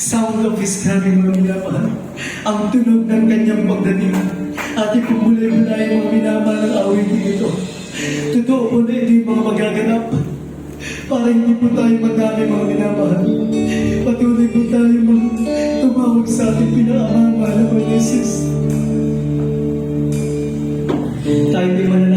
sound of His coming, mga minamahal. Ang tunog ng kanyang pagdating. Ating pumulay-mulay, mga minamahal, ang awitin ito. Totoo po na ito yung mga magaganap. Para hindi po tayo madami, mga minamahal. Patuloy po tayo mga tumawag sa ating pinakamahal na Jesus. Tayo di manalangin